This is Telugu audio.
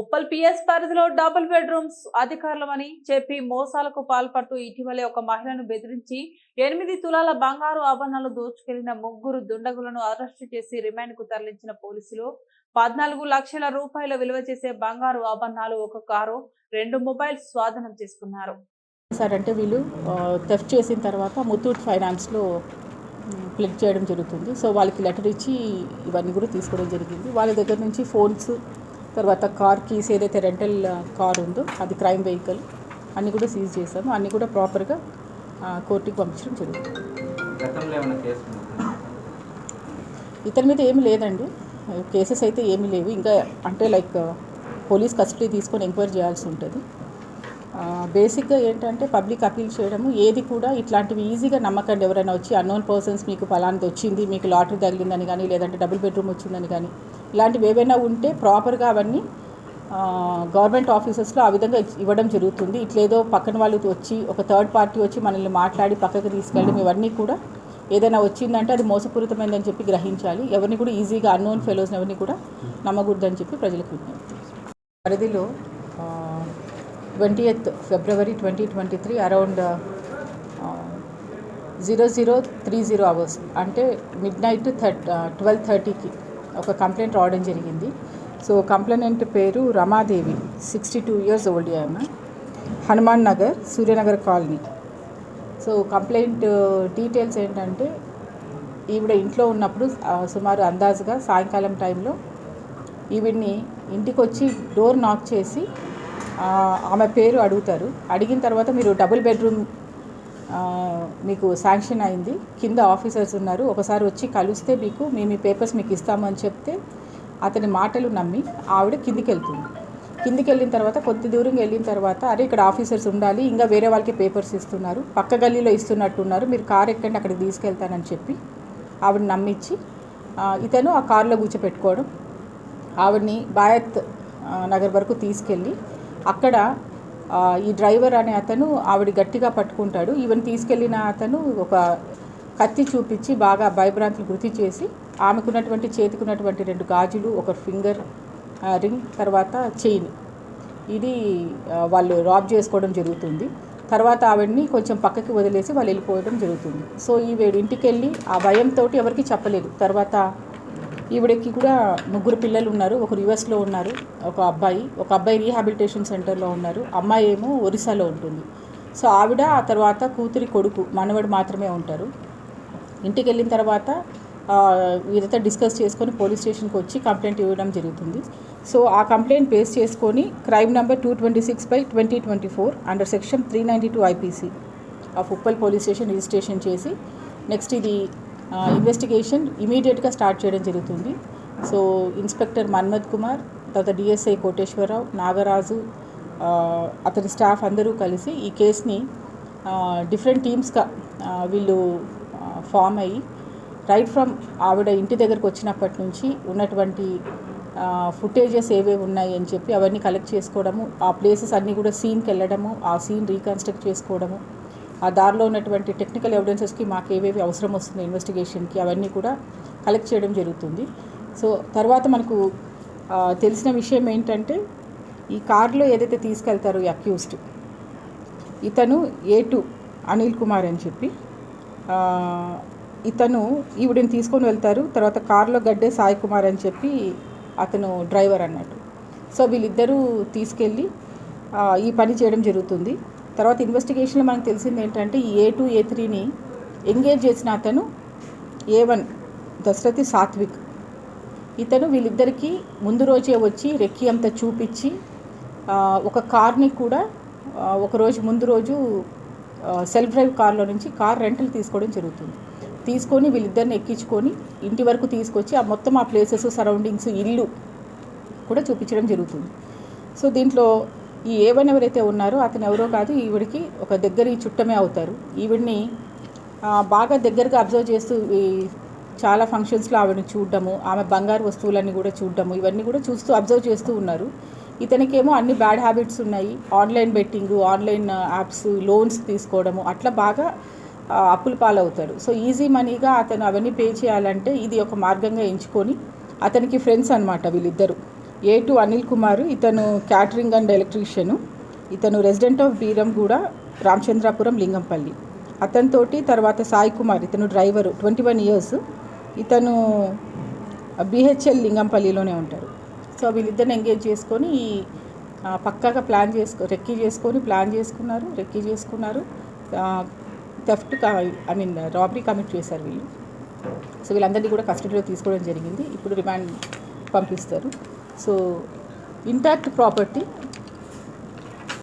ఉప్పల్ పిఎస్ పరిధిలో డబుల్ బెడ్రూమ్స్ అధికారులమని చెప్పి మోసాలకు పాల్పడుతూ ఇటీవలే ఒక మహిళను బెదిరించి ఎనిమిది తులాల బంగారు ఆభరణాలు దోచుకెళ్ళిన ముగ్గురు దుండగులను అరెస్టు చేసి రిమాండ్కు తరలించిన పోలీసులు పద్నాలుగు లక్షల రూపాయల విలువ చేసే బంగారు ఆభరణాలు ఒక కారు రెండు మొబైల్స్ స్వాధీనం చేసుకున్నారు. అంటే వీళ్ళు థెఫ్ట్ చేసిన తర్వాత ముత్తూట్ ఫైనాన్స్లో క్లిక్ చేయడం జరుగుతుంది. సో వాళ్ళకి లెటర్ ఇచ్చి ఇవన్నీ కూడా తీసుకోవడం జరిగింది. వాళ్ళ దగ్గర నుంచి ఫోన్స్ తర్వాత కార్ కీస్ ఏదైతే రెంటల్ కార్ ఉందో అది క్రైమ్ వెహికల్ అన్నీ కూడా సీజ్ చేశాము. అన్నీ కూడా ప్రాపర్గా కోర్టుకి పంపించడం జరుగుతుంది? ఇతని మీద ఏమీ లేదండి. కేసెస్ అయితే ఏమీ లేవు. ఇంకా అంటే లైక్ పోలీస్ కస్టడీ తీసుకొని ఎంక్వైరీ చేయాల్సి ఉంటుంది. బేసిక్గా ఏంటంటే పబ్లిక్ అపీల్ చేయడము ఏది కూడా ఇట్లాంటివి ఈజీగా నమ్మకండి. ఎవరైనా వచ్చి అన్నోన్ పర్సన్స్ మీకు ఫలాంటి వచ్చింది మీకు లాటరీ తగిలిందని కానీ లేదంటే డబుల్ బెడ్రూమ్ వచ్చిందని కానీ ఇలాంటివి ఏవైనా ఉంటే ప్రాపర్గా అవన్నీ గవర్నమెంట్ ఆఫీసెస్లో ఆ విధంగా ఇవ్వడం జరుగుతుంది. ఇట్లేదో పక్కన వాళ్ళు వచ్చి ఒక థర్డ్ పార్టీ వచ్చి మనల్ని మాట్లాడి పక్కకు తీసుకెళ్ళడం ఇవన్నీ కూడా ఏదైనా వచ్చిందంటే అది మోసపూరితమైందని చెప్పి గ్రహించాలి. ఎవరిని కూడా ఈజీగా అన్నోన్ ఫెలోస్ని ఎవరిని కూడా నమ్మకూడదని చెప్పి ప్రజలకు విజ్ఞప్తి పరిధిలో twenty eighth February twenty twenty three around zero zero three zero hours అంటే మిడ్ నైట్ థర్ట్ ట్వెల్వ్ థర్టీకి ఒక కంప్లైంట్ రావడం జరిగింది. సో కంప్లైంట్ పేరు Ramadevi. Sixty two years old ఆమె. Hanuman Nagar Suryanagar colony. So complaint details ఏంటంటే ఈవిడ ఇంట్లో ఉన్నప్పుడు సుమారు అందాజుగా సాయంకాలం టైంలో ఈవిడ్ని ఇంటికి వచ్చి డోర్ నాక్ చేసి ఆమె పేరు అడుగుతారు. అడిగిన తర్వాత మీరు డబుల్ బెడ్రూమ్ మీకు శాంక్షన్ అయింది. కింద ఆఫీసర్స్ ఉన్నారు. ఒకసారి వచ్చి కలిస్తే మీకు మేము ఈ పేపర్స్ మీకు ఇస్తామని చెప్తే అతని మాటలు నమ్మి ఆవిడ కిందికి వెళ్తుంది కిందికి వెళ్ళిన తర్వాత కొద్ది దూరం వెళ్ళిన తర్వాత అరే ఇక్కడ ఆఫీసర్స్ ఉండాలి ఇంకా వేరే వాళ్ళకి పేపర్స్ ఇస్తున్నారు పక్క గల్లీలో ఇస్తున్నట్టున్నారు మీరు కార్ ఎక్కండి అక్కడికి తీసుకెళ్తానని చెప్పి ఆవిడ నమ్మించి ఇతను ఆ కారులో కూర్చోపెట్టుకోవడం. ఆవిడని బాయత్ నగర్ వరకు తీసుకెళ్ళి అక్కడ ఈ డ్రైవర్ అనే అతను ఆవిడ గట్టిగా పట్టుకుంటాడు. ఈవెన్ తీసుకెళ్ళిన అతను ఒక కత్తి చూపించి బాగా భయభ్రాంతులు గుర్తు చేసి ఆమెకున్నటువంటి చేతికున్నటువంటి రెండు గాజులు ఒక ఫింగర్ ఆ, రింగ్ తర్వాత చైన్. ఇది వాళ్ళు రాబ్ చేసుకోవడం జరుగుతుంది. తర్వాత ఆవిడని కొంచెం పక్కకి వదిలేసి వాళ్ళు వెళ్ళిపోవడం జరుగుతుంది. సో ఈవిడ ఇంటికి వెళ్ళి ఆ భయంతో ఎవరికి చెప్పలేదు. తర్వాత ఈవిడకి కూడా ముగ్గురు పిల్లలు ఉన్నారు. ఒకరు యుఎస్లో ఉన్నారు ఒక అబ్బాయి. ఒక అబ్బాయి రీహాబిలిటేషన్ సెంటర్లో ఉన్నారు. అమ్మాయి ఏమో ఒరిస్సాలో ఉంటుంది. సో ఆవిడ ఆ తర్వాత కూతురి కొడుకు మనవడు మాత్రమే ఉంటారు. ఇంటికి వెళ్ళిన తర్వాత ఆ, వీరితో డిస్కస్ చేసుకొని పోలీస్ స్టేషన్కి వచ్చి కంప్లైంట్ ఇవ్వడం జరుగుతుంది. సో ఆ కంప్లైంట్ బేస్ చేసుకొని crime number two twenty six by twenty twenty four under section three ninety two IPC of Uppal police station registration చేసి నెక్స్ట్ ఇది ఇన్వెస్టిగేషన్ ఇమీడియట్గా స్టార్ట్ చేయడం జరుగుతుంది. సో ఇన్స్పెక్టర్ మన్మద్ కుమార్ తర్వాత డిఎస్ఐ కోటేశ్వరరావు నాగరాజు అతని స్టాఫ్ అందరూ కలిసి ఈ కేసుని డిఫరెంట్ టీమ్స్గా వీళ్ళు ఫామ్ అయ్యి రైట్ ఫ్రమ్ ఆవిడ ఇంటి దగ్గరకు వచ్చినప్పటి నుంచి ఉన్నటువంటి ఫుటేజెస్ ఏవేవి ఉన్నాయి అని చెప్పి అవన్నీ కలెక్ట్ చేసుకోవడము ఆ ప్లేసెస్ అన్నీ కూడా సీన్కి వెళ్ళడము ఆ సీన్ రీకన్స్ట్రక్ట్ చేసుకోవడము ఆ దారిలో ఉన్నటువంటి టెక్నికల్ ఎవిడెన్సెస్కి మాకు ఏవేవి అవసరం వస్తుంది ఇన్వెస్టిగేషన్కి అవన్నీ కూడా కలెక్ట్ చేయడం జరుగుతుంది. సో తర్వాత మనకు తెలిసిన విషయం ఏంటంటే ఈ కారులో ఏదైతే తీసుకెళ్తారో ఈ అక్యూస్డ్ ఇతను ఏ టూ అనిల్ కుమార్ అని చెప్పి ఇతను ఈవిడని తీసుకొని వెళ్తారు. తర్వాత కారులో గడ్డే సాయి కుమార్ అని చెప్పి అతను డ్రైవర్ అన్నట్టు. సో వీళ్ళిద్దరూ తీసుకెళ్ళి ఈ పని చేయడం జరుగుతుంది. తర్వాత ఇన్వెస్టిగేషన్లో మనకు తెలిసింది ఏంటంటే ఈ ఏ టూ ఏ త్రీని ఎంగేజ్ చేసిన అతను ఏ వన్ దశరథి సాత్విక్. ఇతను వీళ్ళిద్దరికీ ముందు రోజే వచ్చి రెక్కి అంతా చూపించి ఒక కార్ని కూడా ఒకరోజు ముందు రోజు సెల్ఫ్ డ్రైవ్ కార్లో నుంచి కార్ రెంటల్ తీసుకోవడం జరుగుతుంది. తీసుకొని వీళ్ళిద్దరిని ఎక్కించుకొని ఇంటి వరకు తీసుకొచ్చి ఆ మొత్తం ఆ ప్లేసెస్ సరౌండింగ్స్ ఇల్లు కూడా చూపించడం జరుగుతుంది. సో దీంట్లో ఈ ఏవన్ ఎవరైతే ఉన్నారో అతను ఎవరో కాదు ఈవిడికి ఒక దగ్గర చుట్టమే అవుతారు. ఈవిడ్ని బాగా దగ్గరగా అబ్జర్వ్ చేస్తూ ఈ చాలా ఫంక్షన్స్లో ఆవిడని చూడడము ఆమె బంగారు వస్తువులన్నీ కూడా చూడడము ఇవన్నీ కూడా చూస్తూ అబ్జర్వ్ చేస్తూ ఉన్నారు. ఇతనికేమో అన్ని బ్యాడ్ హ్యాబిట్స్ ఉన్నాయి. Online betting online apps loans తీసుకోవడము అట్లా బాగా అప్పులు పాలవుతాడు. సో ఈజీ మనీగా అతను అవన్నీ పే చేయాలంటే ఇది ఒక మార్గంగా ఎంచుకొని అతనికి ఫ్రెండ్స్ అనమాట వీళ్ళిద్దరు. ఏ టు అనిల్ కుమార్ ఇతను క్యాటరింగ్ అండ్ ఎలక్ట్రీషియను ఇతను రెసిడెంట్ ఆఫ్ బీరం కూడా రామచంద్రాపురం లింగంపల్లి. అతనితోటి తర్వాత సాయి కుమార్ ఇతను డ్రైవరు ట్వంటీ వన్ ఇయర్స్ ఇతను బిహెచ్ఎల్ లింగంపల్లిలోనే ఉంటారు. సో వీళ్ళిద్దరిని ఎంగేజ్ చేసుకొని పక్కాగా ప్లాన్ చేసుకో రెక్కీ చేసుకొని ప్లాన్ చేసుకున్నారు రెక్కీ చేసుకున్నారు. Theft I mean robbery commit చేశారు వీళ్ళు. సో వీళ్ళందరినీ కూడా కస్టడీలో తీసుకోవడం జరిగింది. ఇప్పుడు రిమాండ్ పంపిస్తారు. So intact property